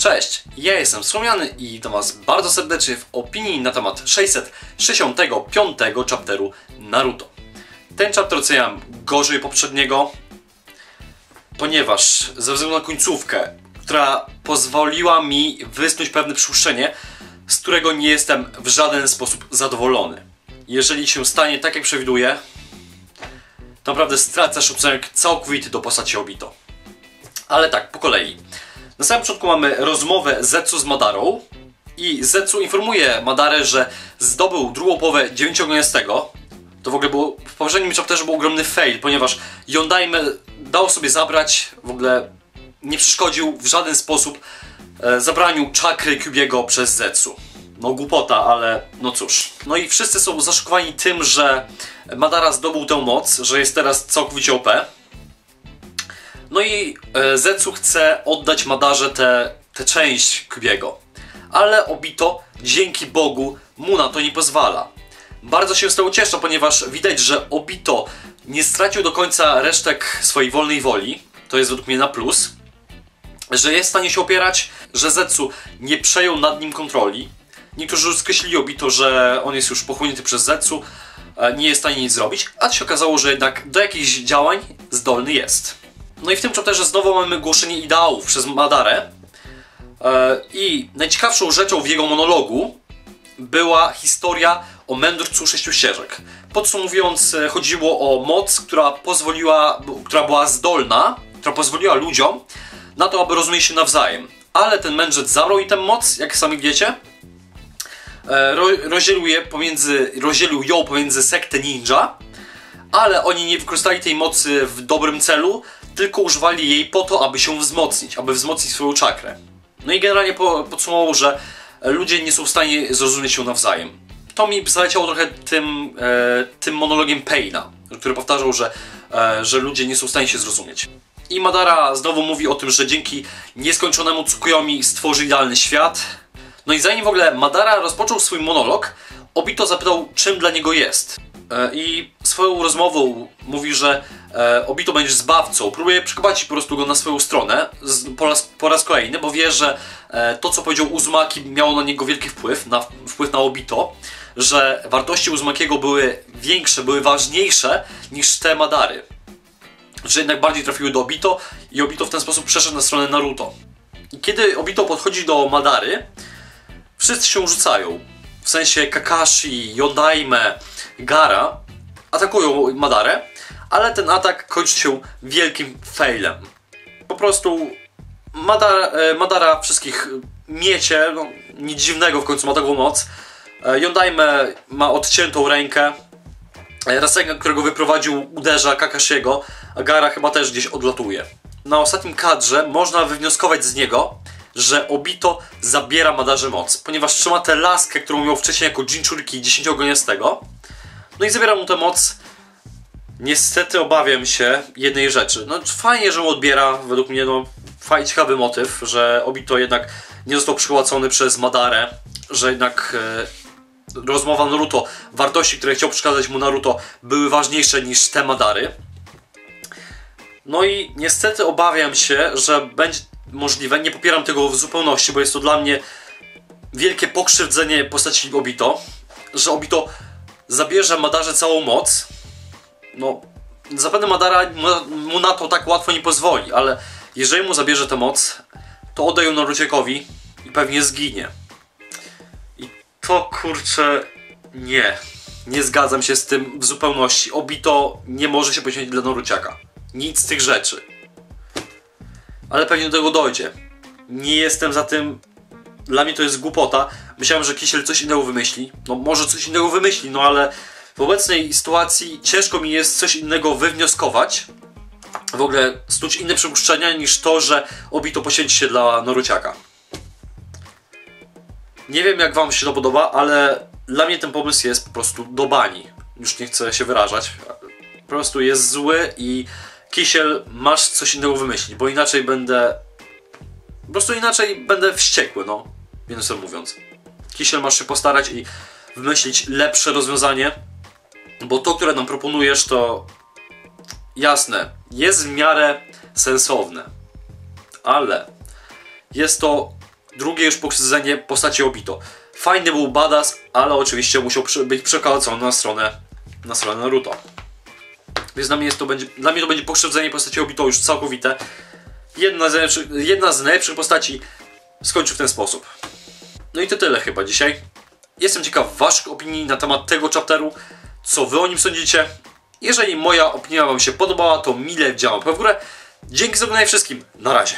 Cześć, ja jestem Słomiany i witam Was bardzo serdecznie w opinii na temat 665 chapteru Naruto. Ten chapter oceniam gorzej poprzedniego, ponieważ ze względu na końcówkę, która pozwoliła mi wysnuć pewne przypuszczenie, z którego nie jestem w żaden sposób zadowolony. Jeżeli się stanie tak jak przewiduję, to naprawdę stracę szacunek całkowity do postaci Obito. Ale tak, po kolei. Na samym początku mamy rozmowę Zetsu z Madarą i Zetsu informuje Madarę, że zdobył drugą połowę dziewięciogoniastego. To w ogóle było, w poprzednim chapterze był ogromny fail, ponieważ Yondaime dał sobie zabrać, w ogóle nie przeszkodził w żaden sposób e, zabraniu czakry Kubiego przez Zetsu. No głupota, ale no cóż. No i wszyscy są zaszokowani tym, że Madara zdobył tę moc, że jest teraz całkowicie OP. No i e, Zetsu chce oddać Madarze tę te, te część Kubiego. Ale Obito, dzięki Bogu, mu na to nie pozwala. Bardzo się z tego cieszę, ponieważ widać, że Obito nie stracił do końca resztek swojej wolnej woli. To jest według mnie na plus. Że jest w stanie się opierać, że Zetsu nie przejął nad nim kontroli. Niektórzy skreślili Obito, że on jest już pochłonięty przez Zetsu, e, nie jest w stanie nic zrobić, a się okazało, że jednak do jakichś działań zdolny jest. No i w tym chapterze znowu mamy głoszenie ideałów przez Madarę. E, I najciekawszą rzeczą w jego monologu była historia o mędrcu sześciu ścieżek. Podsumowując, e, chodziło o moc, która pozwoliła, która była zdolna, która pozwoliła ludziom na to, aby rozumieć się nawzajem. Ale ten mędrzec zabrał i tę moc, jak sami wiecie, e, ro, rozdzielił, je pomiędzy, rozdzielił ją pomiędzy sektę ninja, ale oni nie wykorzystali tej mocy w dobrym celu, tylko używali jej po to, aby się wzmocnić, aby wzmocnić swoją czakrę. No i generalnie po, podsumował, że ludzie nie są w stanie zrozumieć się nawzajem. To mi zaleciało trochę tym, e, tym monologiem Paina, który powtarzał, że, e, że ludzie nie są w stanie się zrozumieć. I Madara znowu mówi o tym, że dzięki nieskończonemu Tsukuyomi stworzy idealny świat. No i zanim w ogóle Madara rozpoczął swój monolog, Obito zapytał, czym dla niego jest. E, I swoją rozmową mówi, że e, Obito będzie zbawcą. Próbuje przekonać po prostu go na swoją stronę po raz, po raz kolejny, bo wie, że e, to, co powiedział Uzumaki, miało na niego wielki wpływ, na, wpływ na Obito, że wartości Uzumakiego były większe, były ważniejsze niż te Madary. Że jednak bardziej trafiły do Obito i Obito w ten sposób przeszedł na stronę Naruto. I kiedy Obito podchodzi do Madary, wszyscy się rzucają. W sensie Kakashi, Yondaime, Gara atakują Madarę, ale ten atak kończy się wielkim failem. Po prostu Madara, e, Madara wszystkich miecie, no, nic dziwnego w końcu ma taką moc. E, Yondaime ma odciętą rękę. E, Rasengan, którego wyprowadził, uderza Kakashiego, a Gara chyba też gdzieś odlatuje. Na ostatnim kadrze można wywnioskować z niego, że Obito zabiera Madarze moc, ponieważ trzyma tę laskę, którą miał wcześniej jako Jinchuriki 10-goniastego. No i zabiera mu tę moc. Niestety obawiam się jednej rzeczy. No fajnie, że mu odbiera, według mnie no fajnie, ciekawy motyw, że Obito jednak nie został przychłacony przez Madarę, że jednak e, rozmowa Naruto, wartości, które chciał przekazać mu Naruto były ważniejsze niż te Madary. No i niestety obawiam się, że będzie możliwe, nie popieram tego w zupełności, bo jest to dla mnie wielkie pokrzywdzenie postaci Obito, że Obito zabierze Madarze całą moc. No, zapewne Madara mu na to tak łatwo nie pozwoli, ale jeżeli mu zabierze tę moc, to oddają ją Naruciekowi i pewnie zginie. I to kurczę, nie. Nie zgadzam się z tym w zupełności. Obito nie może się poświęcić dla Naruciaka. Nic z tych rzeczy. Ale pewnie do tego dojdzie. Nie jestem za tym. Dla mnie to jest głupota. Myślałem, że Kisiel coś innego wymyśli. No może coś innego wymyśli, no ale w obecnej sytuacji ciężko mi jest coś innego wywnioskować. W ogóle snuć inne przypuszczenia niż to, że Obito poświęci się dla Noruciaka. Nie wiem jak wam się to podoba, ale dla mnie ten pomysł jest po prostu do bani. Już nie chcę się wyrażać. Po prostu jest zły i Kisiel, masz coś innego wymyślić, bo inaczej będę... Po prostu inaczej będę wściekły, no. Więcej mówiąc. Kisiel masz się postarać i wymyślić lepsze rozwiązanie, bo to, które nam proponujesz, to jasne, jest w miarę sensowne, ale jest to drugie już pokrzywdzenie postaci Obito. Fajny był badass, ale oczywiście musiał być przekształcony na stronę, na stronę Naruto. Więc dla mnie, jest to będzie, dla mnie to będzie pokrzywdzenie postaci Obito już całkowite. Jedna z, jedna z najlepszych postaci skończy w ten sposób. No i to tyle chyba dzisiaj. Jestem ciekaw waszych opinii na temat tego chapteru, co wy o nim sądzicie. Jeżeli moja opinia wam się podobała, to mile działam w górę. Dzięki za oglądanie wszystkim. Na razie.